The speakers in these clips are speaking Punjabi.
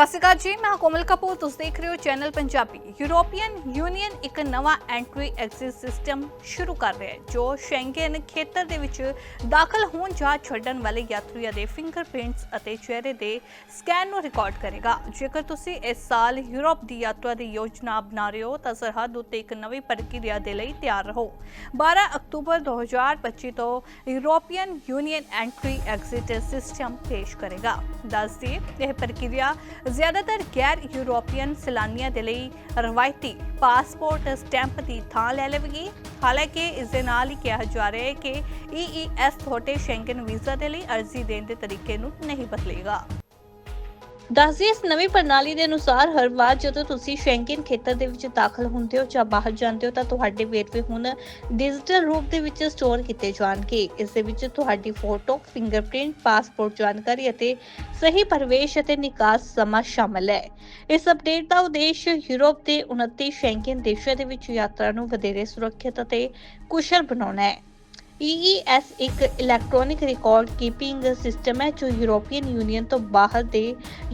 ਸਤਿ ਸ਼੍ਰੀ ਅਕਾਲ ਜੀ, ਮੈਂ ਕੋਮਲ ਕਪੂਰ। ਤੁਸੀਂ ਦੇਖ ਰਹੇ ਹੋ ਚੈਨਲ ਪੰਜਾਬੀ। ਯੂਰੋਪੀਅਨ ਯੂਨੀਅਨ ਇੱਕ ਨਵਾਂ ਐਂਟਰੀ ਐਗਜ਼ਿਟ ਸਿਸਟਮ ਸ਼ੁਰੂ ਕਰ ਰਿਹਾ ਹੈ, ਜੋ ਸ਼ੈਂਗਨ ਖੇਤਰ ਦੇ ਵਿੱਚ ਦਾਖਲ ਹੋਣ ਜਾਂ ਛੱਡਣ ਵਾਲੇ ਯਾਤਰੀਆਂ ਦੇ ਫਿੰਗਰਪ੍ਰਿੰਟਸ ਅਤੇ ਚਿਹਰੇ ਦੇ ਸਕੈਨ ਨੂੰ ਰਿਕਾਰਡ ਕਰੇਗਾ। ਜੇਕਰ ਤੁਸੀਂ ਇਸ ਸਾਲ ਯੂਰਪ ਦੀ ਯਾਤਰਾ ਦੀ ਯੋਜਨਾ ਬਣਾ ਰਹੇ ਹੋ, ਤਾਂ ਸਰਹੱਦ ਉੱਤੇ ਇੱਕ ਨਵੀਂ ਪ੍ਰਕਿਰਿਆ ਦੇ ਲਈ ਤਿਆਰ ਰਹੋ। 12 ਅਕਤੂਬਰ 2025 ਤੋਂ European Union entry exit system ਪੇਸ਼ ਕਰੇਗਾ। ਦੱਸ ਦਈਏ, ਇਹ ਪ੍ਰਕਿਰਿਆ ਜ਼ਿਆਦਾਤਰ ਗੈਰ ਯੂਰੋਪੀਅਨ ਸੈਲਾਨੀਆਂ ਦੇ ਲਈ ਰਵਾਇਤੀ ਪਾਸਪੋਰਟ ਸਟੈਂਪ ਦੀ ਥਾਂ ਲੈ ਲਵੇਗੀ। ਹਾਲਾਂਕਿ ਇਸ ਦੇ ਨਾਲ ਹੀ ਕਿਹਾ ਜਾ ਰਿਹਾ ਹੈ ਕਿ EES ਤੁਹਾਡੇ ਸ਼ੈਂਗਨ ਵੀਜ਼ਾ ਦੇ ਲਈ ਅਰਜ਼ੀ ਦੇਣ ਦੇ ਤਰੀਕੇ ਨੂੰ ਨਹੀਂ ਬਦਲੇਗਾ। ਦੱਸਦੀ ਇਸ ਨਵੀਂ ਪ੍ਰਣਾਲੀ ਦੇ ਅਨੁਸਾਰ ਹਰ ਵਾਰ ਜਦੋਂ ਤੁਸੀਂ ਸ਼ੈਂਗਨ ਖੇਤਰ ਦੇ ਵਿੱਚ ਦਾਖਲ ਹੁੰਦੇ ਹੋ ਜਾਂ ਬਾਹਰ ਜਾਂਦੇ ਹੋ ਤਾਂ ਤੁਹਾਡੇ ਵੇਰਵੇ ਹੁਣ ਡਿਜੀਟਲ ਰੂਪ ਦੇ ਵਿੱਚ ਸਟੋਰ ਕੀਤੇ ਜਾਣਗੇ। ਇਸ ਦੇ ਵਿੱਚ ਤੁਹਾਡੀ ਫੋਟੋ ਫਿੰਗਰਪ੍ਰਿੰਟ ਪਾਸਪੋਰਟ ਜਾਣਕਾਰੀ ਅਤੇ ਸਹੀ ਪ੍ਰਵੇਸ਼ ਅਤੇ ਨਿਕਾਸ ਸਮਾਂ ਸ਼ਾਮਲ ਹੈ। ਇਸ ਅਪਡੇਟ ਦਾ ਉਦੇਸ਼ ਯੂਰਪ ਦੇ 29 ਸ਼ੈਂਗਨ ਦੇਸ਼ਾਂ ਦੇ ਵਿੱਚ ਯਾਤਰਾ ਨੂੰ ਵਧੇਰੇ ਸੁਰੱਖਿਅਤ ਅਤੇ ਕੁਸ਼ਲ ਬਣਾਉਣਾ ਹੈ। EES ਇੱਕ ਇਲੈਕਟ੍ਰੋਨਿਕ ਰਿਕਾਰਡ ਕੀਪਿੰਗ ਸਿਸਟਮ ਹੈ ਜੋ ਯੂਰੋਪੀਅਨ ਯੂਨੀਅਨ ਤੋਂ ਬਾਹਰ ਦੇ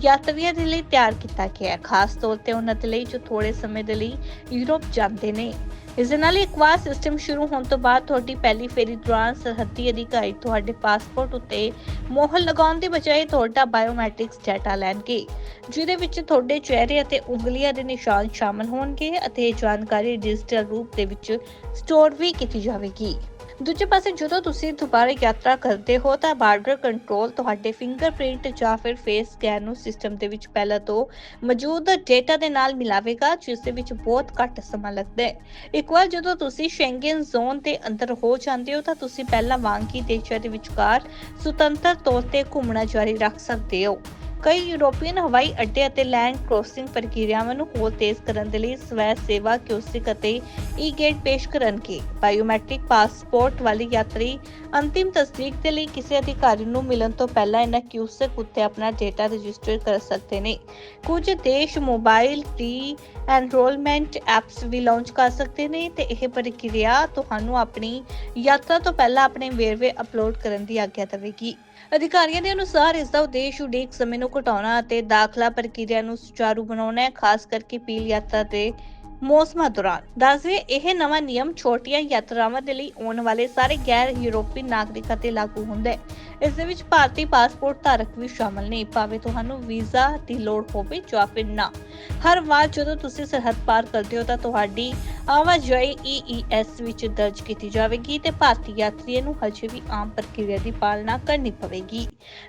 ਯਾਤਰੀਆਂ ਦੇ ਲਈ ਤਿਆਰ ਕੀਤਾ ਗਿਆ ਹੈ। ਖਾਸ ਤੌਰ ਤੇ ਉਹਨਾਂ ਦੇ ਲਈ ਜੋ ਥੋੜੇ ਸਮੇਂ ਦੇ ਲਈ ਯੂਰਪ ਜਾਂਦੇ ਨੇ। ਇਸ ਦੇ ਨਾਲ ਇੱਕ ਵਾਰ ਸਿਸਟਮ ਸ਼ੁਰੂ ਹੋਣ ਤੋਂ ਬਾਅਦ ਤੁਹਾਡੀ ਪਹਿਲੀ ਫੇਰੀ ਦੌਰਾਨ ਸਰਹੱਦੀ ਅਧਿਕਾਰੀ ਤੁਹਾਡੇ ਪਾਸਪੋਰਟ ਉੱਤੇ ਮੋਹਰ ਲਗਾਉਣ ਦੀ ਬਜਾਏ ਤੁਹਾਡਾ ਬਾਇਓਮੈਟ੍ਰਿਕਸ ਡਾਟਾ ਲੈਣਗੇ, ਜਿਹਦੇ ਵਿੱਚ ਤੁਹਾਡੇ ਚਿਹਰੇ ਅਤੇ ਉਂਗਲੀਆਂ ਦੇ ਨਿਸ਼ਾਨ ਸ਼ਾਮਲ ਹੋਣਗੇ ਅਤੇ ਇਹ ਜਾਣਕਾਰੀ ਡਿਜੀਟਲ ਰੂਪ ਦੇ ਵਿੱਚ ਸਟੋਰ ਵੀ ਕੀਤੀ ਜਾਵੇਗੀ। ਦੂਜੇ ਪਾਸੇ ਜਦੋਂ ਤੁਸੀਂ ਦੁਬਾਰਾ ਯਾਤਰਾ ਕਰਦੇ ਹੋ ਤਾਂ ਬਾਰਡਰ ਕੰਟਰੋਲ ਤੁਹਾਡੇ ਫਿੰਗਰਪ੍ਰਿੰਟ ਜਾਂ ਫਿਰ ਫੇਸ ਸਕੈਨ ਨੂੰ ਸਿਸਟਮ ਦੇ ਵਿੱਚ ਪਹਿਲਾਂ ਤੋਂ ਮੌਜੂਦ ਡੇਟਾ ਦੇ ਨਾਲ ਮਿਲਾਵੇਗਾ, ਜਿਸ ਦੇ ਵਿੱਚ ਬਹੁਤ ਘੱਟ ਸਮਾਂ ਲੱਗਦਾ ਹੈ। ਇੱਕ ਵਾਰ ਜਦੋਂ ਤੁਸੀਂ ਸ਼ੈਂਗਨ ਜ਼ੋਨ ਦੇ ਅੰਦਰ ਹੋ ਜਾਂਦੇ ਹੋ ਤਾਂ ਤੁਸੀਂ ਪਹਿਲਾਂ ਵਾਂਗ ਹੀ ਦੇਸ਼ਾਂ ਦੇ ਵਿਚਕਾਰ ਸੁਤੰਤਰ ਤੌਰ ਤੇ ਘੁੰਮਣਾ ਜਾਰੀ ਰੱਖ ਸਕਦੇ ਹੋ। ਕਈ ਯੂਰੋਪੀਅਨ ਹਵਾਈ ਅੱਡੇ ਅਤੇ ਲੈਂਡ ਕ੍ਰੋਸਿੰਗ ਪ੍ਰਕਿਰਿਆਵਾਂ ਨੂੰ ਹੋਰ ਤੇਜ਼ ਕਰਨ ਦੇ ਲਈ ਸਵੈ ਸੇਵਾ ਕਿਓਸਿਕ ਅਤੇ ਈ-ਗੇਟ ਪੇਸ਼ ਕਰਨਗੇ। ਬਾਇਓਮੈਟ੍ਰਿਕ ਪਾਸਪੋਰਟ ਵਾਲੇ ਯਾਤਰੀ ਅੰਤਿਮ ਤਸਦੀਕ ਦੇ ਲਈ ਕਿਸੇ ਅਧਿਕਾਰੀ ਨੂੰ ਮਿਲਣ ਤੋਂ ਪਹਿਲਾਂ ਇਹਨਾਂ ਕਿਓਸਿਕ ਉੱਤੇ ਆਪਣਾ ਡੇਟਾ ਰਜਿਸਟਰ ਕਰ ਸਕਦੇ ਨੇ। ਕੁਝ ਦੇਸ਼ ਮੋਬਾਈਲ ਟੀ ਐਨਰੋਲਮੈਂਟ ਐਪਸ ਵੀ ਲਾਂਚ ਕਰ ਸਕਦੇ ਨੇ ਤੇ ਇਹ ਪ੍ਰਕਿਰਿਆ ਤੁਹਾਨੂੰ ਆਪਣੀ ਯਾਤਰਾ ਤੋਂ ਪਹਿਲਾਂ ਆਪਣੇ ਵੇਰਵੇ ਅਪਲੋਡ ਕਰਨ ਦੀ ਆਗਿਆ ਦੇਵੇਗੀ। ਅਧਿਕਾਰੀਆਂ ਦੇ ਅਨੁਸਾਰ ਇਸ ਦਾ ਉਦੇਸ਼ ਉਡੀਕ ਸਮੇਂ ਨੂੰ ਘਟਾਉਣਾ ਅਤੇ ਦਾਖਲਾ ਪ੍ਰਕਿਰਿਆ ਨੂੰ ਸੁਚਾਰੂ ਬਣਾਉਣਾ ਹੈ, ਖਾਸ ਕਰਕੇ ਪੀਲ ਯਾਤਰਾ ਤੇ ਮੌਸਮਾਂ ਦੌਰਾਨ ਦੱਸਦੇ ਇਹ ਨਵਾਂ ਨਿਯਮ ਛੋਟੀਆਂ ਯਾਤਰਾਵਾਂ ਦੇ ਲਈ ਆਉਣ ਵਾਲੇ ਸਾਰੇ ਗੈਰ ਯੂਰੋਪੀ ਨਾਗਰਿਕਾਂ ਤੇ ਲਾਗੂ ਹੁੰਦਾ ਹੈ। ਇਸ ਦੇ ਵਿੱਚ ਭਾਰਤੀ ਪਾਸਪੋਰਟ ਧਾਰਕ ਵੀ ਸ਼ਾਮਲ ਨੇ। ਭਾਵੇਂ ਤੁਹਾਨੂੰ ਵੀਜ਼ਾ ਦੀ ਲੋੜ ਹੋਵੇ ਜਾਂ ਫਿਰ ਨਾ। ਹਰ ਵਾਰ ਜਦੋਂ ਤੁਸੀਂ ਸਰਹੱਦ ਪਾਰ ਕਰਦੇ ਹੋ ਤਾਂ ਤੁਹਾਡੀ ਆਵਾਜਾਈ EES ਵਿੱਚ ਦਰਜ ਕੀਤੀ ਜਾਵੇਗੀ ਤੇ ਭਾਰਤੀ ਯਾਤਰੀਆਂ ਨੂੰ ਹਜੇ ਵੀ ਆਮ ਪ੍ਰਕਿਰਿਆ ਦੀ ਪਾਲਣਾ ਕਰਨੀ ਪਵੇਗੀ।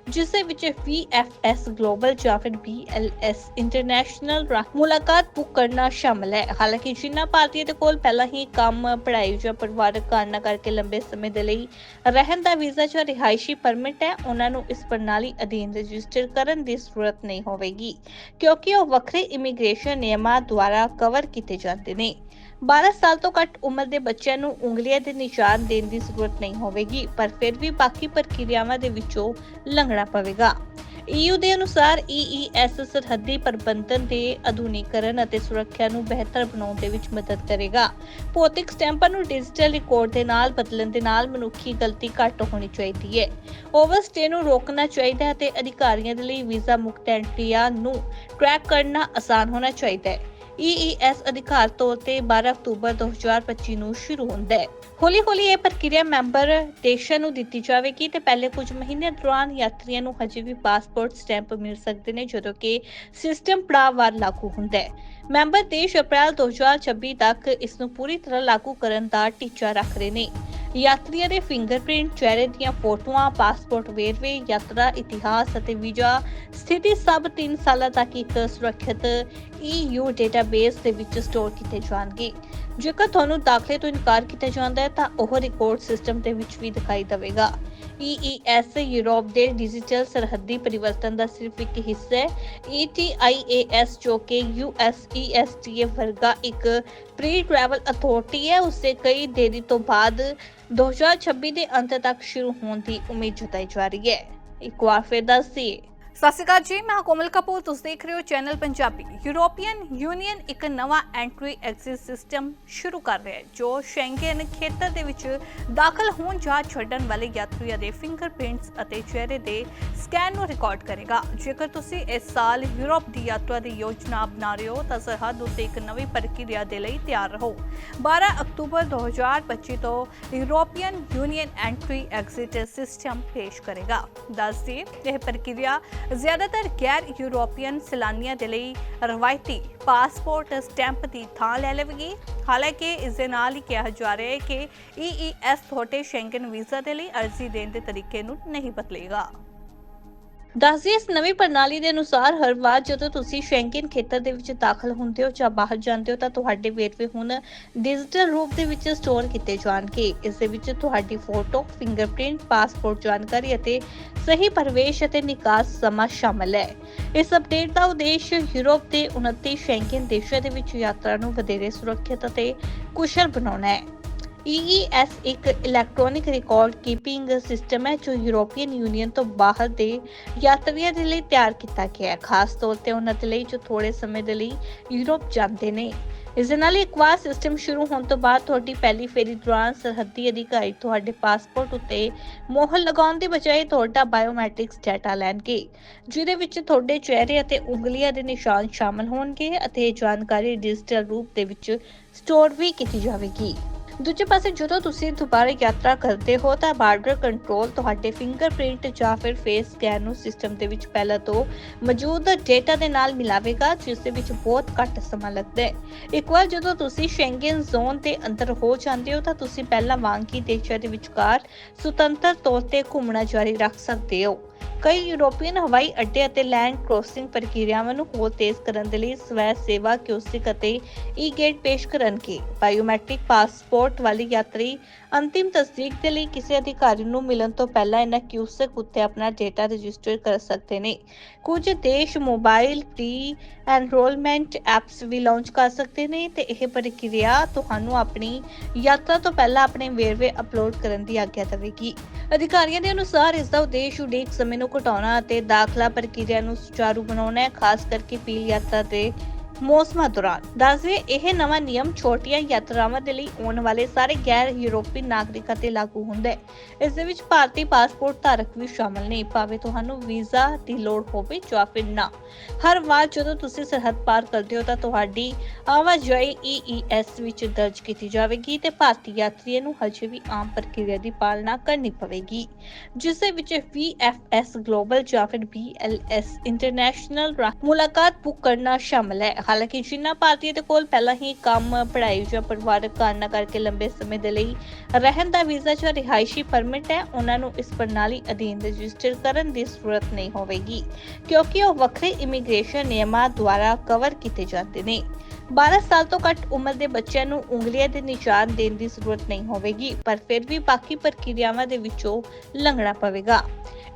ਜਿਸ ਦੇ ਵਿੱਚ VFS ਗਲੋਬਲ ਜਾਂ ਫਿਰ BLS ਇੰਟਰਨੈਸ਼ਨਲ ਮੁਲਾਕਾਤ ਬੁੱਕ ਕਰਨਾ ਸ਼ਾਮਲ ਹੈ। ਹਾਲਾਂਕਿ ਜਿਨ੍ਹਾਂ ਭਾਰਤੀਆਂ ਦੇ ਕੋਲ ਪਹਿਲਾਂ ਹੀ ਕੰਮ, ਪੜ੍ਹਾਈ ਜਾਂ ਪਰਿਵਾਰਕ ਕਾਰਨਾਂ ਕਰਕੇ ਲੰਬੇ ਸਮੇਂ ਦੇ ਲਈ ਰਹਿਣ ਦਾ ਵੀਜ਼ਾ ਜਾਂ ਰਿਹਾਇਸ਼ੀ ਪਰਮਿਟ ਹੈ, ਉਹਨਾਂ ਨੂੰ ਇਸ ਪ੍ਰਣਾਲੀ ਅਧੀਨ ਰਜਿਸਟਰ ਕਰਨ ਦੀ ਜ਼ਰੂਰਤ ਨਹੀਂ ਹੋਵੇਗੀ, ਕਿਉਂਕਿ ਉਹ ਵੱਖਰੇ ਇਮੀਗ੍ਰੇਸ਼ਨ ਨਿਯਮਾਂ ਦੁਆਰਾ ਕਵਰ ਕੀਤੇ ਜਾਂਦੇ ਨੇ। 12 ਸਾਲ ਤੋਂ ਘੱਟ ਉਮਰ ਦੇ ਬੱਚਿਆਂ ਨੂੰ ਉਂਗਲੀਆਂ ਦੇ ਨਿਸ਼ਾਨ ਦੇਣ ਦੀ ਜ਼ਰੂਰਤ ਨਹੀਂ ਹੋਵੇਗੀ, ਪਰ ਫਿਰ ਵੀ ਬਾਕੀ ਪ੍ਰਕਿਰਿਆਵਾਂ ਦੇ ਵਿੱਚੋਂ ਲੰਘਣਾ ਪਵੇਗਾ। ਈਯੂ ਦੇ ਅਨੁਸਾਰ EES ਸਰਹੱਦੀ ਪ੍ਰਬੰਧਨ ਦੇ ਆਧੁਨਿਕਰਨ ਅਤੇ ਸੁਰੱਖਿਆ ਨੂੰ ਬਿਹਤਰ ਬਣਾਉਣ ਦੇ ਵਿੱਚ ਮਦਦ ਕਰੇਗਾ। ਭੌਤਿਕ ਸਟੈਂਪਾਂ ਨੂੰ ਡਿਜੀਟਲ ਰਿਕਾਰਡ ਦੇ ਨਾਲ ਬਦਲਣ ਦੇ ਨਾਲ ਮਨੁੱਖੀ ਗਲਤੀ ਘੱਟ ਹੋਣੀ ਚਾਹੀਦੀ ਹੈ। ਓਵਰਸਟੇ ਨੂੰ ਰੋਕਣਾ ਚਾਹੀਦਾ ਹੈ ਅਤੇ ਅਧਿਕਾਰੀਆਂ ਦੇ ਲਈ ਵੀਜ਼ਾ ਮੁਕਤ ਐਂਟਰੀਆਂ ਨੂੰ ਟਰੈਕ ਕਰਨਾ ਆਸਾਨ ਹੋਣਾ ਚਾਹੀਦਾ ਹੈ। EES ਅਧਿਕਾਰ ਤੌਰ ਤੇ 12 ਅਕਤੂਬਰ 2025 ਨੂੰ ਸ਼ੁਰੂ ਹੁੰਦਾ ਹੈ। ਹੌਲੀ-ਹੌਲੀ ਇਹ ਪ੍ਰਕਿਰਿਆ ਮੈਂਬਰ ਦੇਸ਼ਾਂ ਨੂੰ ਦਿੱਤੀ ਜਾਵੇਗੀ ਤੇ ਪਹਿਲੇ ਕੁਝ ਮਹੀਨਿਆਂ ਦੌਰਾਨ ਯਾਤਰੀਆਂ ਨੂੰ ਹਜੇ ਵੀ ਪਾਸਪੋਰਟ ਸਟੈਂਪ ਮਿਲ ਸਕਦੇ ਨੇ, ਜਦੋਂ ਕਿ ਸਿਸਟਮ ਪੜਾਅਵਾਰ ਲਾਗੂ ਹੁੰਦਾ ਹੈ। ਮੈਂਬਰ ਦੇਸ਼ ਅਪ੍ਰੈਲ 2026 ਤੱਕ ਇਸ ਨੂੰ ਪੂਰੀ ਤਰ੍ਹਾਂ ਲਾਗੂ ਕਰਨ ਦਾ ਟੀਚਾ ਰੱਖ ਰਹੇ ਨੇ। ਯਾਤਰੀਆਂ ਦੇ ਫਿੰਗਰਪ੍ਰਿੰਟ ਚਿਹਰੇ ਦੀਆਂ ਫੋਟੋਆਂ ਪਾਸਪੋਰਟ ਵੇਰਵੇ, ਯਾਤਰਾ, ਇਤਿਹਾਸ ਅਤੇ ਵੀਜ਼ਾ ਸਥਿਤੀ ਸਭ 3 ਸਾਲਾਂ ਤੱਕ ਇੱਕ ਸੁਰੱਖਿਅਤ EU ਡੇਟਾਬੇਸ ਦੇ ਵਿੱਚ ਸਟੋਰ ਕੀਤੇ ਜਾਣਗੇ। ਜੇਕਰ ਤੁਹਾਨੂੰ ਦਾਖਲੇ ਤੋਂ ਇਨਕਾਰ ਕੀਤਾ ਜਾਂਦਾ ਹੈ, ਤਾਂ ਉਹ ਰਿਕਾਰਡ ਸਿਸਟਮ ਦੇ ਵਿੱਚ ਵੀ ਦਿਖਾਈ ਦੇਵੇਗਾ। EES ਯੂਰਪ ਦੇ ਡਿਜੀਟਲ ਸਰਹੱਦੀ ਪਰਿਵਰਤਨ ਦਾ ਸਿਰਫ ਇੱਕ ਹਿੱਸਾ ਹੈ। ETIAS ਜੋ ਕਿ USESTA ਵਰਗਾ ਇੱਕ ਪ੍ਰੀ ਟਰੈਵਲ ਅਥਾਰਟੀ ਹੈ, ਉਸੇ ਕਈ ਦੇਰੀ ਤੋਂ ਬਾਅਦ 2026 ਦੇ ਅੰਤ ਤੱਕ ਸ਼ੁਰੂ ਹੋਣ ਦੀ ਉਮੀਦ ਜਤਾਈ ਜਾ ਰਹੀ ਹੈ। ਇੱਕ ਵਾਰ ਫਿਰ ਦੱਸਦੀਏ ਸਤਿ ਸ਼੍ਰੀ ਅਕਾਲ ਜੀ, ਮੈਂ ਕੋਮਲ ਕਪੂਰ। ਤੁਸੀਂ ਦੇਖ ਰਹੇ ਹੋ ਚੈਨਲ ਪੰਜਾਬੀ। ਯੂਰੋਪੀਅਨ ਯੂਨੀਅਨ ਇੱਕ ਨਵਾਂ ਐਂਟਰੀ ਐਗਜ਼ਿਟ ਸਿਸਟਮ ਸ਼ੁਰੂ ਕਰ ਰਿਹਾ ਹੈ, ਜੋ ਸ਼ੈਂਗਨ ਖੇਤਰ ਦੇ ਵਿੱਚ ਦਾਖਲ ਹੋਣ ਜਾਂ ਛੱਡਣ ਵਾਲੇ ਯਾਤਰੀਆਂ ਦੇ ਫਿੰਗਰਪ੍ਰਿੰਟਸ ਅਤੇ ਚਿਹਰੇ ਦੇ ਸਕੈਨ ਨੂੰ ਰਿਕਾਰਡ ਕਰੇਗਾ। ਜੇਕਰ ਤੁਸੀਂ ਇਸ ਸਾਲ ਯੂਰਪ ਦੀ ਯਾਤਰਾ ਦੀ ਯੋਜਨਾ ਬਣਾ ਰਹੇ ਹੋ, ਤਾਂ ਸਰਹੱਦ ਉੱਤੇ ਇੱਕ ਨਵੀਂ ਪ੍ਰਕਿਰਿਆ ਦੇ ਲਈ ਤਿਆਰ ਰਹੋ। 12 ਅਕਤੂਬਰ 2025 ਤੋਂ European Union entry exit system ਪੇਸ਼ ਕਰੇਗਾ। ਦੱਸਦੇ ਇਹ ਪ੍ਰਕਿਰਿਆ ਜ਼ਿਆਦਾਤਰ ਗੈਰ ਯੂਰੋਪੀਅਨ ਸੈਲਾਨੀਆਂ ਦੇ ਲਈ ਰਵਾਇਤੀ ਪਾਸਪੋਰਟ ਸਟੈਂਪ ਦੀ ਥਾਂ ਲੈ ਲਵੇਗੀ। ਹਾਲਾਂਕਿ ਇਸ ਦੇ ਨਾਲ ਹੀ ਕਿਹਾ ਜਾ ਰਿਹਾ ਹੈ ਕਿ EES ਤੁਹਾਡੇ ਸ਼ੈਂਗਨ ਵੀਜ਼ਾ ਦੇ ਲਈ ਅਰਜ਼ੀ ਦੇਣ ਦੇ ਤਰੀਕੇ ਨੂੰ ਨਹੀਂ ਬਦਲੇਗਾ। ਦੱਸਦੇ ਇਸ ਨਵੀਂ ਪ੍ਰਣਾਲੀ ਦੇ ਅਨੁਸਾਰ ਹਰ ਵਾਰ ਜਦੋਂ ਤੁਸੀਂ ਸ਼ੈਂਗਨ ਖੇਤਰ ਦੇ ਵਿੱਚ ਦਾਖਲ ਹੁੰਦੇ ਹੋ ਜਾਂ ਬਾਹਰ ਜਾਂਦੇ ਹੋ ਤਾਂ ਤੁਹਾਡੇ ਵੇਰਵੇ ਹੁਣ ਡਿਜੀਟਲ ਰੂਪ ਦੇ ਵਿੱਚ ਸਟੋਰ ਕੀਤੇ ਜਾਣਗੇ। ਇਸ ਦੇ ਵਿੱਚ ਤੁਹਾਡੀ ਫੋਟੋ ਫਿੰਗਰਪ੍ਰਿੰਟ ਪਾਸਪੋਰਟ ਜਾਣਕਾਰੀ ਅਤੇ ਸਹੀ ਪ੍ਰਵੇਸ਼ ਅਤੇ ਨਿਕਾਸ ਸਮਾਂ ਸ਼ਾਮਲ ਹੈ। ਇਸ ਅਪਡੇਟ ਦਾ ਉਦੇਸ਼ ਯੂਰਪ ਦੇ 29 ਸ਼ੈਂਗਨ ਦੇਸ਼ਾਂ ਦੇ ਵਿੱਚ ਯਾਤਰਾ ਨੂੰ ਵਧੇਰੇ ਸੁਰੱਖਿਅਤ ਅਤੇ ਕੁਸ਼ਲ ਬਣਾਉਣਾ ਹੈ। EES ਇੱਕ ਇਲੈਕਟ੍ਰੋਨਿਕ ਰਿਕਾਰਡ ਕੀਪਿੰਗ ਸਿਸਟਮ ਹੈ, ਜੋ ਯੂਰੋਪੀਅਨ ਯੂਨੀਅਨ ਤੋਂ ਬਾਹਰ ਦੇ ਯਾਤਰੀਆਂ ਦੇ ਲਈ ਤਿਆਰ ਕੀਤਾ ਗਿਆ ਹੈ। ਖਾਸ ਤੌਰ ਤੇ ਉਹਨਾਂ ਦੇ ਲਈ ਜੋ ਥੋੜੇ ਸਮੇਂ ਦੇ ਲਈ ਯੂਰਪ ਜਾਂਦੇ ਨੇ। ਇਸ ਦੇ ਨਾਲ ਹੀ ਇੱਕ ਵਾਰ ਸਿਸਟਮ ਸ਼ੁਰੂ ਹੋਣ ਤੋਂ ਬਾਅਦ ਤੁਹਾਡੀ ਪਹਿਲੀ ਫੇਰੀ ਦੌਰਾਨ ਸਰਹੱਦੀ ਅਧਿਕਾਰੀ ਤੁਹਾਡੇ ਪਾਸਪੋਰਟ ਉੱਤੇ ਮੋਹਰ ਲਗਾਉਣ ਦੀ ਬਜਾਏ ਤੁਹਾਡਾ ਬਾਇਓਮੈਟ੍ਰਿਕਸ ਡਾਟਾ ਲੈਣਗੇ, ਜਿਹਦੇ ਵਿੱਚ ਤੁਹਾਡੇ ਚਿਹਰੇ ਅਤੇ ਉਂਗਲੀਆਂ ਦੇ ਨਿਸ਼ਾਨ ਸ਼ਾਮਲ ਹੋਣਗੇ ਅਤੇ ਇਹ ਜਾਣਕਾਰੀ ਡਿਜੀਟਲ ਰੂਪ ਦੇ ਵਿੱਚ ਸਟੋਰ ਵੀ ਕੀਤੀ ਜਾਵੇਗੀ। ਦੂਜੇ ਪਾਸੇ ਜਦੋਂ ਤੁਸੀਂ ਦੁਬਾਰਾ ਯਾਤਰਾ ਕਰਦੇ ਹੋ ਤਾਂ ਬਾਰਡਰ ਕੰਟਰੋਲ ਤੁਹਾਡੇ ਫਿੰਗਰਪ੍ਰਿੰਟ ਜਾਂ ਫਿਰ ਫੇਸ ਸਕੈਨ ਨੂੰ ਸਿਸਟਮ ਦੇ ਵਿੱਚ ਪਹਿਲਾਂ ਤੋਂ ਮੌਜੂਦ ਡੇਟਾ ਦੇ ਨਾਲ ਮਿਲਾਵੇਗਾ, ਜਿਸ ਦੇ ਵਿੱਚ ਬਹੁਤ ਘੱਟ ਸਮਾਂ ਲੱਗਦਾ ਹੈ। ਇੱਕ ਵਾਰ ਜਦੋਂ ਤੁਸੀਂ ਸ਼ੈਂਗਨ ਜ਼ੋਨ ਦੇ ਅੰਦਰ ਹੋ ਜਾਂਦੇ ਹੋ ਤਾਂ ਤੁਸੀਂ ਪਹਿਲਾਂ ਵਾਂਗ ਹੀ ਦੇਸ਼ਾਂ ਦੇ ਵਿਚਕਾਰ ਸੁਤੰਤਰ ਤੌਰ ਤੇ ਘੁੰਮਣਾ ਜਾਰੀ ਰੱਖ ਸਕਦੇ ਹੋ। ਕਈ ਯੂਰੋਪੀਅਨ ਹਵਾਈ ਅੱਡੇ ਅਤੇ ਲੈਂਡ ਕ੍ਰੋਸਿੰਗ ਪ੍ਰਕਿਰਿਆਵਾਂ ਨੂੰ ਹੋਰ ਤੇਜ਼ ਕਰਨ ਦੇ ਲਈ ਸਵੈ ਸੇਵਾ ਕਿਓਸਿਕ ਅਤੇ ਈ-ਗੇਟ ਪੇਸ਼ ਕਰਨਗੇ। ਬਾਇਓਮੈਟ੍ਰਿਕ ਪਾਸਪੋਰਟ ਵਾਲੀ ਯਾਤਰੀ ਅੰਤਿਮ ਤਸਦੀਕ ਦੇ ਲਈ ਕਿਸੇ ਅਧਿਕਾਰੀ ਨੂੰ ਮਿਲਣ ਤੋਂ ਪਹਿਲਾਂ ਇਹਨਾਂ ਕਿਓਸਿਕ ਉੱਤੇ ਆਪਣਾ ਡੇਟਾ ਰਜਿਸਟਰ ਕਰ ਸਕਦੇ ਨੇ। ਕੁਝ ਦੇਸ਼ ਮੋਬਾਈਲ, ਪ੍ਰੀ ਐਨਰੋਲਮੈਂਟ ਐਪਸ ਵੀ ਲਾਂਚ ਕਰ ਸਕਦੇ ਨੇ ਤੇ ਇਹ ਪ੍ਰਕਿਰਿਆ ਤੁਹਾਨੂੰ ਆਪਣੀ ਯਾਤਰਾ ਤੋਂ ਪਹਿਲਾਂ ਆਪਣੇ ਵੇਰਵੇ ਅਪਲੋਡ ਕਰਨ ਦੀ ਆਗਿਆ ਦੇਵੇਗੀ। ਅਧਿਕਾਰੀਆਂ ਦੇ ਅਨੁਸਾਰ ਇਸ ਦਾ ਉਦੇਸ਼ ਉਡੀਕ ਸਮੇਂ ਨੂੰ ਘਟਾਉਣਾ ਅਤੇ ਦਾਖਲਾ ਪ੍ਰਕਿਰਿਆ ਨੂੰ ਸੁਚਾਰੂ ਬਣਾਉਣਾ ਹੈ, ਖਾਸ ਕਰਕੇ ਪੀਲ ਯਾਤਰਾ ਤੇ ਮੌਸਮਾਂ ਦੌਰਾਨ। ਦੱਸਦੇ ਇਹ ਨਵਾਂ ਨਿਯਮ ਛੋਟੀਆਂ ਯਾਤਰਾਵਾਂ ਦੇ ਲਈ ਆਉਣ ਵਾਲੇ ਸਾਰੇ ਗੈਰ ਯੂਰੋਪੀ ਨਾਗਰਿਕਾਂ ਤੇ ਲਾਗੂ ਹੁੰਦਾ ਹੈ। ਇਸ ਦੇ ਵਿੱਚ ਭਾਰਤੀ ਪਾਸਪੋਰਟ ਧਾਰਕ ਵੀ ਸ਼ਾਮਲ ਨੇ। ਭਾਵੇਂ ਤੁਹਾਨੂੰ ਵੀਜ਼ਾ ਦੀ ਲੋੜ ਹੋਵੇ ਜਾਂ ਫਿਰ ਨਾ। ਹਰ ਵਾਰ ਜਦੋਂ ਤੁਸੀਂ ਸਰਹੱਦ ਪਾਰ ਕਰਦੇ ਹੋ ਤਾਂ ਤੁਹਾਡੀ ਆਵਾਜਾਈ EES ਵਿੱਚ ਦਰਜ ਕੀਤੀ ਜਾਵੇਗੀ ਤੇ ਭਾਰਤੀ ਯਾਤਰੀਆਂ ਨੂੰ ਹਜੇ ਵੀ ਆਮ ਪ੍ਰਕਿਰਿਆ ਦੀ ਪਾਲਣਾ ਕਰਨੀ ਪਵੇਗੀ। ਜਿਸ ਦੇ ਵਿੱਚ VFS ਗਲੋਬਲ ਜਾਂ ਫਿਰ BLS ਇੰਟਰਨੈਸ਼ਨਲ ਮੁਲਾਕਾਤ ਬੁੱਕ ਕਰਨਾ ਸ਼ਾਮਲ ਹੈ। ਹਾਲਾਂਕਿ ਜਿਨ੍ਹਾਂ ਭਾਰਤੀਆਂ ਦੇ ਕੋਲ ਪਹਿਲਾਂ ਹੀ ਕੰਮ, ਪੜ੍ਹਾਈ ਜਾਂ ਪਰਿਵਾਰਕ ਕਾਰਨਾਂ ਕਰਕੇ ਲੰਬੇ ਸਮੇਂ ਦੇ ਲਈ ਰਹਿਣ ਦਾ ਵੀਜ਼ਾ ਜਾਂ ਰਿਹਾਇਸ਼ੀ ਪਰਮਿਟ ਹੈ, ਉਹਨਾਂ ਨੂੰ ਇਸ ਪ੍ਰਣਾਲੀ ਅਧੀਨ ਰਜਿਸਟਰ ਕਰਨ ਦੀ ਜ਼ਰੂਰਤ ਨਹੀਂ ਹੋਵੇਗੀ, ਕਿਉਂਕਿ ਉਹ ਵੱਖਰੇ ਇਮੀਗ੍ਰੇਸ਼ਨ ਨਿਯਮਾਂ ਦੁਆਰਾ ਕਵਰ ਕੀਤੇ ਜਾਂਦੇ ਨੇ। 12 ਸਾਲ ਤੋਂ ਘੱਟ ਉਮਰ ਦੇ ਬੱਚਿਆਂ ਨੂੰ ਉਂਗਲੀਆਂ ਦੇ ਨਿਸ਼ਾਨ ਦੇਣ ਦੀ ਜ਼ਰੂਰਤ ਨਹੀਂ ਹੋਵੇਗੀ, ਪਰ ਫਿਰ ਵੀ ਬਾਕੀ ਪ੍ਰਕਿਰਿਆਵਾਂ ਦੇ ਵਿੱਚੋਂ ਲੰਘਣਾ ਪਵੇਗਾ।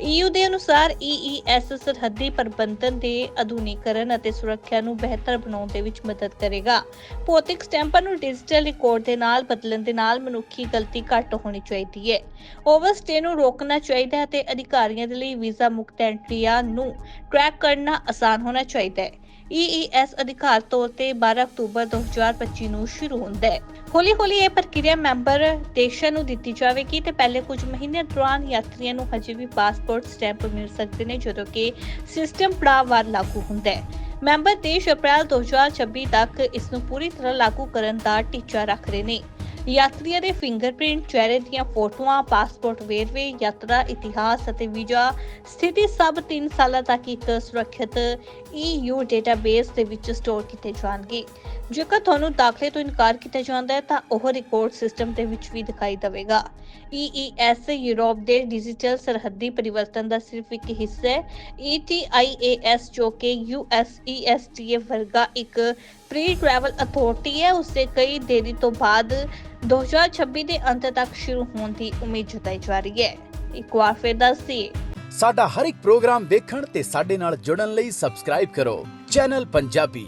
ਈਯੂ ਦੇ ਅਨੁਸਾਰ EES ਸਰਹੱਦੀ ਪ੍ਰਬੰਧਨ ਦੇ ਆਧੁਨਿਕਰਨ ਅਤੇ ਸੁਰੱਖਿਆ ਨੂੰ ਬਿਹਤਰ ਬਣਾਉਣ ਦੇ ਵਿੱਚ ਮਦਦ ਕਰੇਗਾ। ਭੌਤਿਕ ਸਟੈਂਪਾਂ ਨੂੰ ਡਿਜੀਟਲ ਰਿਕਾਰਡ ਦੇ ਨਾਲ ਬਦਲਣ ਦੇ ਨਾਲ ਮਨੁੱਖੀ ਗਲਤੀ ਘੱਟ ਹੋਣੀ ਚਾਹੀਦੀ ਹੈ। ਓਵਰਸਟੇ ਨੂੰ ਰੋਕਣਾ ਚਾਹੀਦਾ ਹੈ ਤੇ ਅਧਿਕਾਰੀਆਂ ਦੇ ਲਈ ਵੀਜ਼ਾ ਮੁਕਤ ਐਂਟਰੀਆਂ ਨੂੰ ਟਰੈਕ ਕਰਨਾ ਆਸਾਨ ਹੋਣਾ ਚਾਹੀਦਾ ਹੈ। EES ਅਧਿਕਾਰ ਤੌਰ ਤੇ 12 ਅਕਤੂਬਰ 2025 ਨੂੰ ਸ਼ੁਰੂ ਹੁੰਦਾ ਹੈ। ਹੌਲੀ-ਹੌਲੀ ਇਹ ਪ੍ਰਕਿਰਿਆ ਮੈਂਬਰ ਦੇਸ਼ਾਂ ਨੂੰ ਦਿੱਤੀ ਜਾਵੇਗੀ ਤੇ ਪਹਿਲੇ ਕੁਝ ਮਹੀਨਿਆਂ ਦੌਰਾਨ ਯਾਤਰੀਆਂ ਨੂੰ ਹਜੇ ਵੀ ਪਾਸਪੋਰਟ ਸਟੈਂਪ ਮਿਲ ਸਕਦੇ ਨੇ, ਜਦੋਂ ਕਿ ਸਿਸਟਮ ਪੜਾਅਵਾਰ ਲਾਗੂ ਹੁੰਦਾ ਹੈ। ਮੈਂਬਰ ਦੇਸ਼ ਅਪ੍ਰੈਲ 2026 ਤੱਕ ਇਸ ਨੂੰ ਪੂਰੀ ਤਰ੍ਹਾਂ ਲਾਗੂ ਕਰਨ ਦਾ ਟੀਚਾ ਰੱਖ ਰਹੇ ਨੇ। ਯਾਤਰੀਆਂ ਦੇ ਫਿੰਗਰਪ੍ਰਿੰਟ ਚਿਹਰੇ ਦੀਆਂ ਫੋਟੋਆਂ ਪਾਸਪੋਰਟ ਵੇਰਵੇ, ਯਾਤਰਾ, ਇਤਿਹਾਸ ਅਤੇ ਵੀਜ਼ਾ ਸਥਿਤੀ ਸਭ 3 ਸਾਲਾਂ ਤੱਕ ਇੱਕ ਸੁਰੱਖਿਅਤ EU ਡੇਟਾਬੇਸ ਦੇ ਵਿੱਚ ਸਟੋਰ ਕੀਤੇ ਜਾਣਗੇ। ਜੇਕਰ ਤੁਹਾਨੂੰ ਦਾਖਲੇ ਤੋਂ ਇਨਕਾਰ ਕੀਤਾ ਜਾਂਦਾ ਹੈ, ਤਾਂ ਉਹ ਰਿਕਾਰਡ ਸਿਸਟਮ ਦੇ ਵਿੱਚ ਵੀ ਦਿਖਾਈ ਦੇਵੇਗਾ। EES ਯੂਰਪ ਦੇ ਡਿਜੀਟਲ ਸਰਹੱਦੀ ਪਰਿਵਰਤਨ ਦਾ ਸਿਰਫ ਇੱਕ ਹਿੱਸਾ ਹੈ। ETIAS ਜੋ ਕਿ USESTA ਵਰਗਾ ਇੱਕ ਪ੍ਰੀ ਟਰੈਵਲ ਅਥਾਰਟੀ ਹੈ ਉਸੇ ਕਈ ਦੇਰੀ ਤੋਂ ਬਾਅਦ 2026 ਦੇ ਅੰਤ ਤੱਕ ਸ਼ੁਰੂ ਹੋਣ ਦੀ ਉਮੀਦ ਜਤਾਈ ਜਾ ਰਹੀ ਹੈ। ਇੱਕ ਵਾਰ ਫਿਰ ਦੱਸਦੀਏ। ਸਾਡਾ ਹਰ ਇੱਕ ਪ੍ਰੋਗਰਾਮ ਦੇਖਣ ਤੇ ਸਾਡੇ ਨਾਲ ਜੁੜਨ ਲਈ ਸਬਸਕ੍ਰਾਈਬ ਕਰੋ। ਚੈਨਲ ਪੰਜਾਬੀ